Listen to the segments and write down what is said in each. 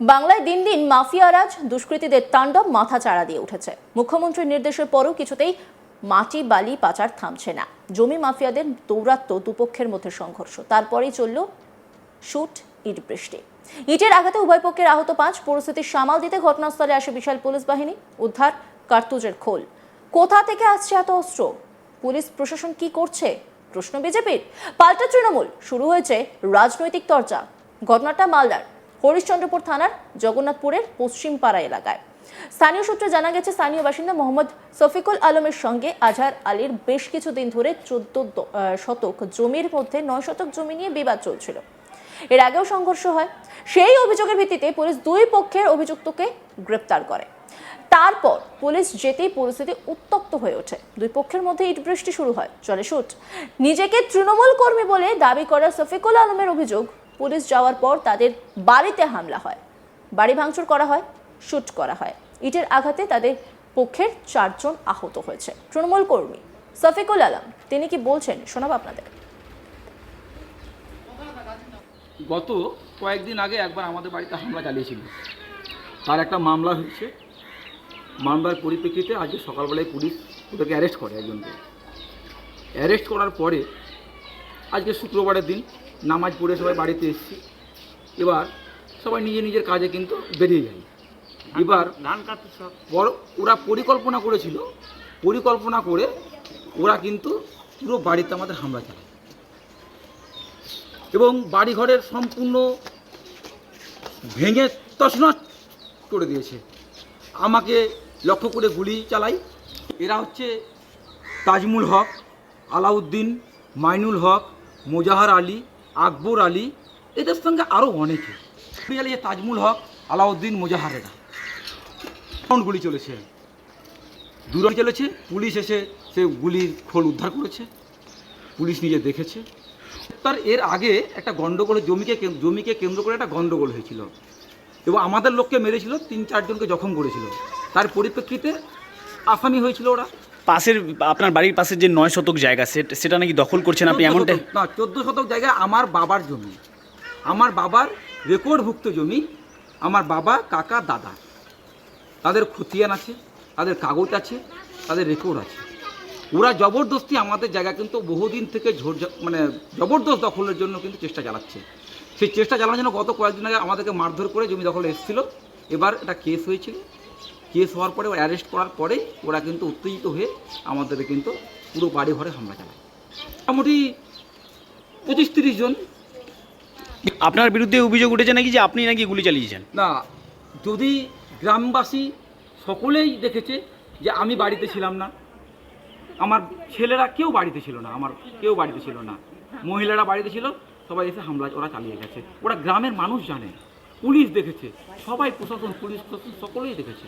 বাংলায় দিন দিন মাফিয়ারাজ দুষ্কৃতীদের তাণ্ডব মাথা চাড়া দিয়ে উঠেছে। মুখ্যমন্ত্রীর নির্দেশের পরও কিছুতেই মাটি, বালি, পাচার থামছে না। জমি মাফিয়াদের দৌরাত্ম দুপক্ষের মধ্যে সংঘর্ষ। তারপরেই চলল শুট, ইট বৃষ্টি। ইটের আঘাতে উভয় পক্ষের আহত পাঁচ, পরিস্থিতি সামাল দিতে ঘটনাস্থলে আসে বিশাল পুলিশ বাহিনী। উদ্ধার কার্তুজের খোল। কোথা থেকে আসছে এত অস্ত্র? পুলিশ প্রশাসন কি করছে? প্রশ্ন বিজেপির। পাল্টা তৃণমূল। শুরু হয়েছে রাজনৈতিক চর্চা ঘটনাটা মালদার। হরিশ্চন্দ্রপুর থানার জগন্নাথপুরের পশ্চিম পাড়া এলাকায়। স্থানীয় সূত্রে জানা গেছে, স্থানীয় বাসিন্দা মোহাম্মদ শফিকুল আলমের সঙ্গে আজহার আলীর বেশ কিছুদিন ধরে চোদ্দ শতক জমির মধ্যে নয় শতক জমি নিয়ে বিবাদ চলছিল। এর আগেও সংঘর্ষ হয়। সেই অভিযোগের ভিত্তিতে পুলিশ দুই পক্ষের অভিযুক্তকে গ্রেপ্তার করে। তারপর পুলিশ যেতেই পরিস্থিতি উত্তপ্ত হয়ে ওঠে। দুই পক্ষের মধ্যে ইট বৃষ্টি শুরু হয়। চলে শুট। নিজেকে তৃণমূল কর্মী বলে দাবি করা শফিকুল আলমের অভিযোগ পুলিশ যাওয়ার পর তাদের বাড়িতে হামলা হয়। বাড়ি ভাঙচুর করা হয়, শুট করা হয়। ইটের আঘাতে তাদের পক্ষের চারজন আহত হয়েছে। তৃণমূল কর্মী শফিকুল আলম, তিনি কি বলছেন শোনাব আপনাদের? গত কয়েকদিন আগে একবার আমাদের বাড়িতে হামলা চালিয়েছিল। তার একটা মামলা হয়েছে। মামলার পরিপ্রেক্ষিতে আজকে সকালবেলায় পুলিশ ওদেরকে অ্যারেস্ট করে একজনকে। অ্যারেস্ট করার পরে আজকে শুক্রবারের দিন নামাজ পড়ে সবাই বাড়িতে এসেছি। এবার সবাই নিজের নিজের কাজে কিন্তু বেরিয়ে যায়। এবার ধান কাটতে সব। বড় ওরা পরিকল্পনা করেছিল পরিকল্পনা করে ওরা কিন্তু পুরো বাড়িতে আমাদের হামলা চালায়। এবং বাড়িঘরের সম্পূর্ণ ভেঙে তছনছ করে দিয়েছে। আমাকে লক্ষ্য করে গুলি চালাই। এরা হচ্ছে তাজমুল হক আলাউদ্দিন মাইনুল হক মোজাহার আলী আকবর আলী, এদের সঙ্গে আরও অনেকে। চালিয়ে তাজমুল হক, আলাউদ্দিন মোজাহার এরা গুলি চলেছে। দূরে চলেছে। পুলিশ এসে সে গুলির খোল উদ্ধার করেছে। পুলিশ নিজে দেখেছে। তার এর আগে একটা গন্ডগোল, জমিকে জমিকে কেন্দ্র করে একটা গন্ডগোল হয়েছিল। এবং আমাদের লোককে মেরেছিল, তিন চারজনকে জখম করেছিল। তার পরিপ্রেক্ষিতে আসামি হয়েছিল ওরা। পাশের আপনার বাড়ির পাশের যে নয় শতক জায়গা সেট- সেটা নাকি দখল করছেন আপনি এমনটা না চোদ্দ শতক জায়গা আমার বাবার জমি। আমার বাবার রেকর্ডভুক্ত জমি আমার বাবা কাকা দাদা। তাদের খতিয়ান আছে তাদের কাগজ আছে তাদের রেকর্ড আছে। ওরা জবরদস্তি আমাদের জায়গা কিন্তু বহুদিন থেকে ঝোর মানে জবরদস্ত দখলের জন্য কিন্তু চেষ্টা চালাচ্ছে। সেই চেষ্টা চালানোর জন্য গত কয়েকদিন আগে আমাদেরকে মারধর করে জমি দখলে এসেছিল। এবার এটা কেস হয়েছিল। কেস হওয়ার পরে অ্যারেস্ট করার পরে ওরা কিন্তু উত্তেজিত হয়ে আমাদের কিন্তু পুরো বাড়ি ঘরে হামলা চালায়। মোটামুটি পঁচিশ তিরিশ জন। আপনার বিরুদ্ধে অভিযোগ উঠেছে নাকি যে আপনি নাকি গুলি চালিয়েছেন? না যদি গ্রামবাসী সকলেই দেখেছে যে আমি বাড়িতে ছিলাম না আমার ছেলেরা কেউ বাড়িতে ছিল না আমার কেউ বাড়িতে ছিল না মহিলারা বাড়িতে ছিল সবাই এসে হামলা ওরা চালিয়ে গেছে। ওরা গ্রামের মানুষ জানে পুলিশ দেখেছে সবাই প্রশাসন পুলিশ প্রশাসন সকলেই দেখেছে।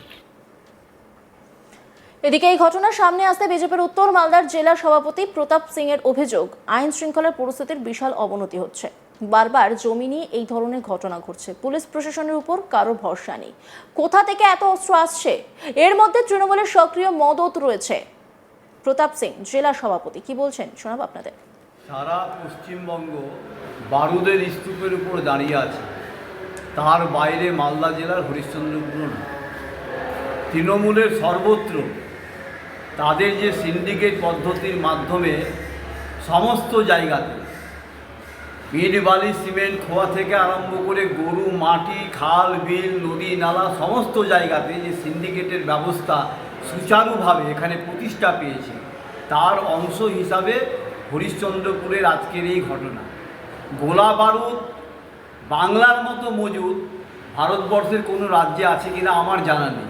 এদিকে এই ঘটনার সামনে আসতে বিজেপির উত্তর মালদার জেলা সভাপতি প্রতাপ সিং এর অভিযোগ। আইন শৃঙ্খলার পরিস্থিতির বিশাল অবনতি হচ্ছে। বারবার জমি নিয়ে এই ধরনের ঘটনা ঘটছে। পুলিশ প্রশাসনের উপর কারও ভরসা নেই। কোথা থেকে এত অস্ত্র আসছে? এর মধ্যে তৃণমূলের সক্রিয় মদত রয়েছে। প্রতাপ সিং, জেলা সভাপতি, কি বলছেন? শোনাব আপনাদের। সারা পশ্চিমবঙ্গ বারুদের স্তূপের উপর দাঁড়িয়ে আছে। তার বাইরে মালদা জেলার হরিশ্চন্দ্রপুর তৃণমূলের সর্বত্র তাদের যে সিন্ডিকেট পদ্ধতির মাধ্যমে সমস্ত জায়গাতে ইট বালি, সিমেন্ট, খোয়া থেকে আরম্ভ করে গরু, মাটি, খাল, বিল, নদী, নালা সমস্ত জায়গাতে যে সিন্ডিকেটের ব্যবস্থা সুচারুভাবে এখানে প্রতিষ্ঠা পেয়েছে, তার অংশ হিসাবে হরিশ্চন্দ্রপুরের আজকের এই ঘটনা। গোলা বারুদ, বাংলার মতো মজুদ, ভারতবর্ষের কোনো রাজ্যে আছে কিনা আমার জানা নেই।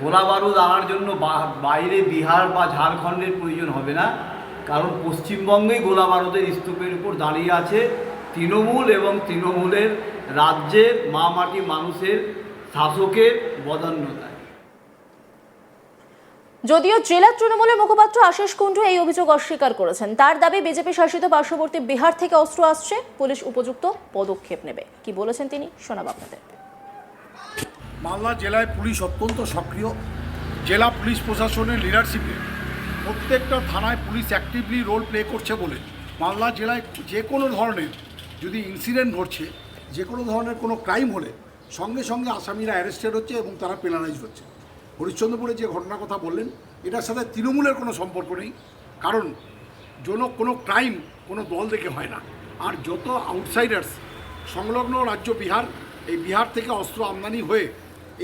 গোলা বারুদ আনার জন্য বাইরে বিহার বা ঝাড়খণ্ডের প্রয়োজন হবে না। কারণ পশ্চিমবঙ্গেই গোলা বারুদের স্তূপের উপর দাঁড়িয়ে আছে তৃণমূল এবং তৃণমূলের রাজ্যের মা মাটি মানুষের শাসকের বদান্যতায় যদিও জেলা তৃণমূলের মুখপাত্র আশিস কুণ্ডু এই অভিযোগ অস্বীকার করেছেন। তার দাবি, বিজেপি শাসিত পার্শ্ববর্তী বিহার থেকে অস্ত্র আসছে। পুলিশ উপযুক্ত পদক্ষেপ নেবে। কি বলেছেন তিনি, শোনাব আপনাদের। মালদা জেলায় পুলিশ অত্যন্ত সক্রিয়। জেলা পুলিশ প্রশাসনের লিডারশিপে প্রত্যেকটা থানায় পুলিশ অ্যাক্টিভলি রোল প্লে করছে বলে মালদা জেলায় যে কোনো ধরনের যদি ইনসিডেন্ট ঘটছে, যে কোনো ধরনের কোনো ক্রাইম হলে সঙ্গে সঙ্গে আসামিরা অ্যারেস্টেড হচ্ছে এবং তারা পেনালাইজ হচ্ছে। হরিশ্চন্দ্রপুরে যে ঘটনার কথা বললেন, এটার সাথে তৃণমূলের কোনো সম্পর্ক নেই, কারণ যেন কোনো ক্রাইম কোনো দল দেখে হয় না। আর যত আউটসাইডার্স সংলগ্ন রাজ্য বিহার, এই বিহার থেকে অস্ত্র আমদানি হয়ে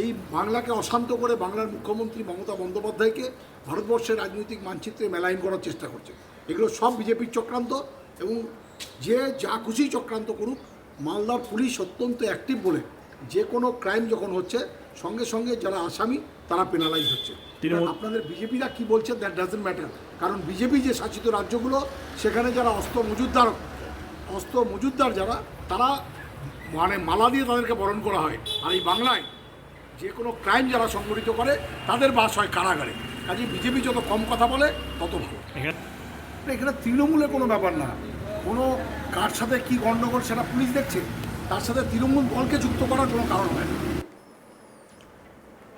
এই বাংলাকে অশান্ত করে বাংলার মুখ্যমন্ত্রী মমতা বন্দ্যোপাধ্যায়কে ভারতবর্ষের রাজনৈতিক মানচিত্রে মেলাইন করার চেষ্টা করছে। এগুলো সব বিজেপির চক্রান্ত এবং যে যা খুশি চক্রান্ত করুক মালদার পুলিশ অত্যন্ত অ্যাক্টিভ বলে যে কোনো ক্রাইম যখন হচ্ছে সঙ্গে সঙ্গে যারা আসামি তারা পেনালাইজ হচ্ছে। আপনাদের বিজেপিরা কি বলছে দ্যাট ডাজেন্ট ম্যাটার কারণ বিজেপি যে শাসিত রাজ্যগুলো সেখানে যারা অস্ত্র মজুদদার অস্ত্র মজুদদার যারা তারা মানে মালা দিয়ে তাদেরকে বরণ করা হয়। আর এই বাংলায় যে কোনো ক্রাইম যারা সংগঠিত করে তাদের বাস হয় কারাগারে। কাজে বিজেপি যত কম কথা বলে তত ভালো। এখানে তৃণমূলের কোনো ব্যাপার না। কোনো কার সাথে কি গণ্ডগোল সেটা পুলিশ দেখছে। তার সাথে তৃণমূল দলকে যুক্ত করার কোনো কারণ হয় না।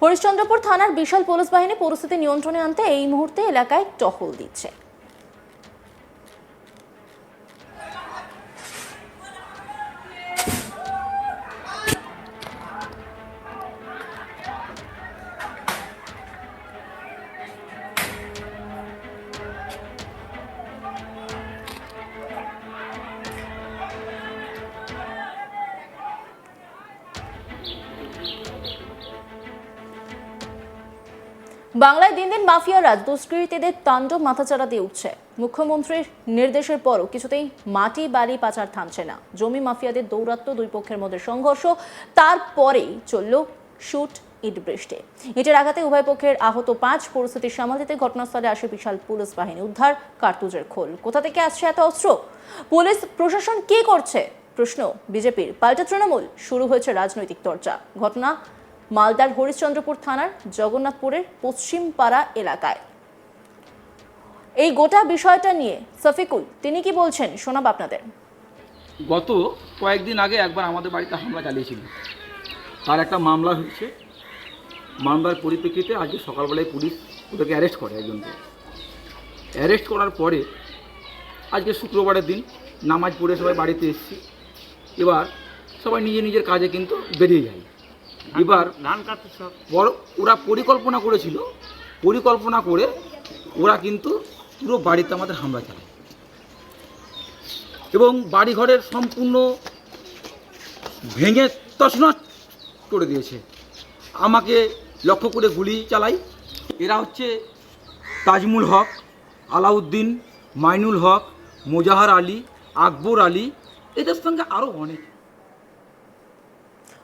হরিশ্চন্দ্রপুর থানার বিশাল পুলিশ বাহিনী পরিস্থিতি নিয়ন্ত্রণে আনতে এই মুহূর্তে এলাকায় টহল দিচ্ছে। বাংলায় দিন দিন মাফিয়া রাজ দুষ্কৃতীদের তাণ্ডব মাথাচাড়া দিয়ে উঠছে। মুখ্যমন্ত্রীর নির্দেশের পরও কিছুতেই মাটি বালি পাচার থামছে না। জমি মাফিয়াদের দৌরাত্ম্য দুই পক্ষের মধ্যে সংঘর্ষ, তারপরেই চলল শুট ইট বৃষ্টি। ইটের আঘাতে উভয় পক্ষের আহত পাঁচ পরিস্থিতি সামাল দিতে ঘটনাস্থলে আসে বিশাল পুলিশ বাহিনী। উদ্ধার কার্তুজের খোল। কোথা থেকে আসছে এত অস্ত্র? পুলিশ, প্রশাসন কি করছে? প্রশ্ন বিজেপির। পাল্টা তৃণমূল। শুরু হয়েছে রাজনৈতিক চর্চা। ঘটনা মালদার হরিশ্চন্দ্রপুর থানার জগন্নাথপুরের পশ্চিমপাড়া এলাকায়। এই গোটা বিষয়টা নিয়ে সফিকুল তিনি কি বলছেন? শোনাব আপনাদের। গত কয়েকদিন আগে একবার আমাদের বাড়িতে হামলা চালিয়েছিল। তার একটা মামলা হয়েছে। মামলার পরিপ্রেক্ষিতে আজকে সকালবেলায় পুলিশ ওদেরকে অ্যারেস্ট করে একজনকে। অ্যারেস্ট করার পরে আজকে শুক্রবারের দিন নামাজ পড়ে সবাই বাড়িতে এসেছি। এবার সবাই নিজের নিজের কাজে কিন্তু বেরিয়ে যায়। এবার বড় ওরা পরিকল্পনা করেছিল পরিকল্পনা করে ওরা কিন্তু পুরো বাড়িতে আমাদের হামলা চালায়। এবং বাড়িঘরের সম্পূর্ণ ভেঙে তছনছ করে দিয়েছে। আমাকে লক্ষ্য করে গুলি চালাই। এরা হচ্ছে তাজমুল হক আলাউদ্দিন মাইনুল হক মোজাহার আলী আকবর আলী এদের সঙ্গে আরও অনেক।